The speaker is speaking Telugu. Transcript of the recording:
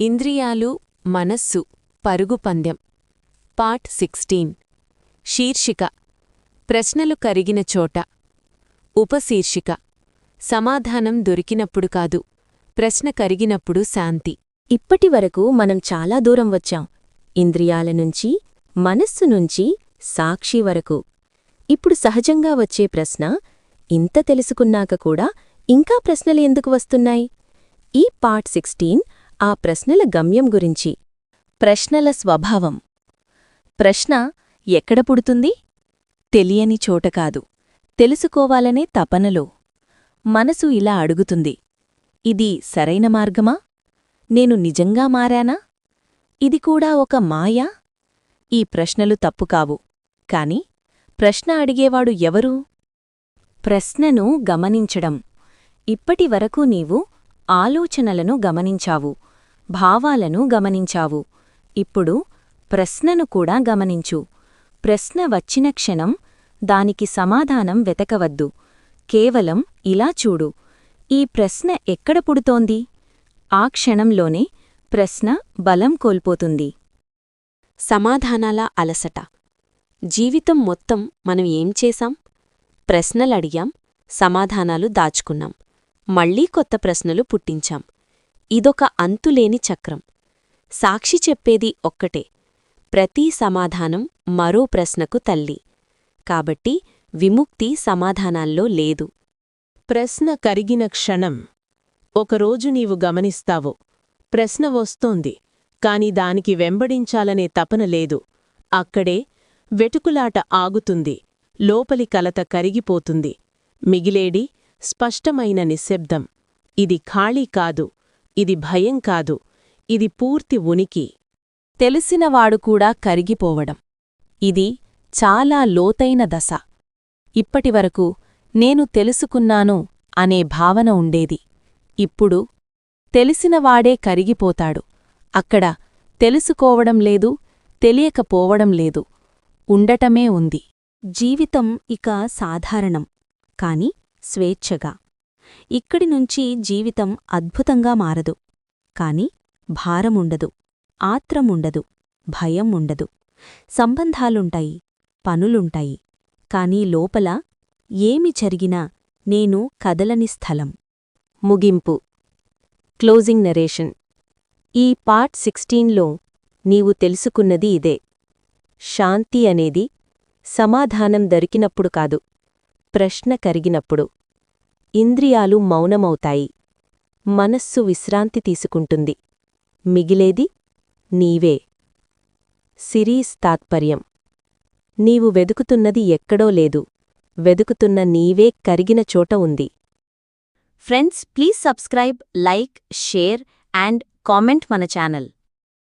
ఇంద్రియాలు మనస్సు పరుగు పందెం. Part sixteen. శీర్షిక. ప్రశ్నలు కరిగిన చోట. ఉపశీర్షిక. సమాధానం దొరికినప్పుడు కాదు. ప్రశ్న కరిగినప్పుడు శాంతి. ఇప్పటివరకు మనం చాలా దూరం వచ్చాం. ఇంద్రియాల నుంచి మనస్సు నుంచి సాక్షి వరకు. ఇప్పుడు సహజంగా వచ్చే ప్రశ్న ఇంత తెలుసుకున్నాక కూడా ఇంకా ప్రశ్నలు ఎందుకు వస్తున్నాయి? ఈ పార్ట్ సిక్స్టీన్ ఆ ప్రశ్నల గమ్యం గురించి. ప్రశ్నల స్వభావం. ప్రశ్న ఎక్కడ పుడుతుంది? తెలియని చోట కాదు. తెలుసుకోవాలనే తపనలో. మనసు ఇలా అడుగుతుంది. ఇది సరైన మార్గమా? నేను నిజంగా మారానా? ఇది కూడా ఒక మాయా? ఈ ప్రశ్నలు తప్పు కావు. కాని ప్రశ్న అడిగేవాడు ఎవరు? ప్రశ్నను గమనించడం. ఇప్పటివరకు నీవు ఆలోచనలను గమనించావు. భావాలను గమనించావు. ఇప్పుడు ప్రశ్నను కూడా గమనించు. ప్రశ్న వచ్చిన క్షణం దానికి సమాధానం వెతకవద్దు. కేవలం ఇలా చూడు. ఈ ప్రశ్న ఎక్కడ పుడుతోంది? ఆ క్షణంలోనే ప్రశ్న బలం కోల్పోతుంది. సమాధానాల అలసట. జీవితం మొత్తం మనం ఏం చేశాం? ప్రశ్నలడిగాం సమాధానాలు దాచుకున్నాం. మళ్ళీ కొత్త ప్రశ్నలు పుట్టించాం. ఇదొక అంతులేని చక్రం. సాక్షి చెప్పేది ఒక్కటే. ప్రతి సమాధానం మరో ప్రశ్నకు తల్లి. కాబట్టి విముక్తి సమాధానాల్లో లేదు. ప్రశ్న కరిగిన క్షణం. ఒకరోజు నీవు గమనిస్తావు. ప్రశ్న వస్తోంది. కాని దానికి వెంబడించాలనే తపన లేదు. అక్కడే వెటుకులాట ఆగుతుంది. లోపలి కలత కరిగిపోతుంది. మిగిలేడి స్పష్టమైన నిశ్శబ్దం. ఇది ఖాళీ కాదు. ఇది భయం కాదు. ఇది పూర్తి ఉనికి. తెలిసినవాడు కూడా కరిగిపోవడం. ఇది చాలా లోతైన దశ. ఇప్పటివరకు నేను తెలుసుకున్నాను అనే భావన ఉండేది. ఇప్పుడు తెలిసినవాడే కరిగిపోతాడు. అక్కడ తెలుసుకోవడం లేదు తెలియకపోవడం లేదు. ఉండటమే ఉంది. జీవితం ఇక సాధారణం. కాని స్వేచ్ఛగా. ఇక్కడి నుంచి జీవితం అద్భుతంగా మారదు. కాని భారముండదు ఆత్రముండదు భయం ఉండదు సంబంధాలుంటాయి పనులుంటాయి. కాని లోపల ఏమి జరిగినా నేను కదలని స్థలం. ముగింపు. Closing narration. ఈ పార్ట్ సిక్స్టీన్లో నీవు తెలుసుకున్నది ఇదే. శాంతి అనేది సమాధానం దొరికినప్పుడు కాదు ప్రశ్న కరిగినప్పుడు. ఇంద్రియాలు మౌనమవుతాయి. మనస్సు విశ్రాంతి తీసుకుంటుంది. మిగిలేది నీవే. సిరీస్ తాత్పర్యం. నీవు వెదుకుతున్నది ఎక్కడో లేదు. వెదుకుతున్న నీవే కరిగిన చోట ఉంది. Friends please subscribe like share and comment మన ఛానల్.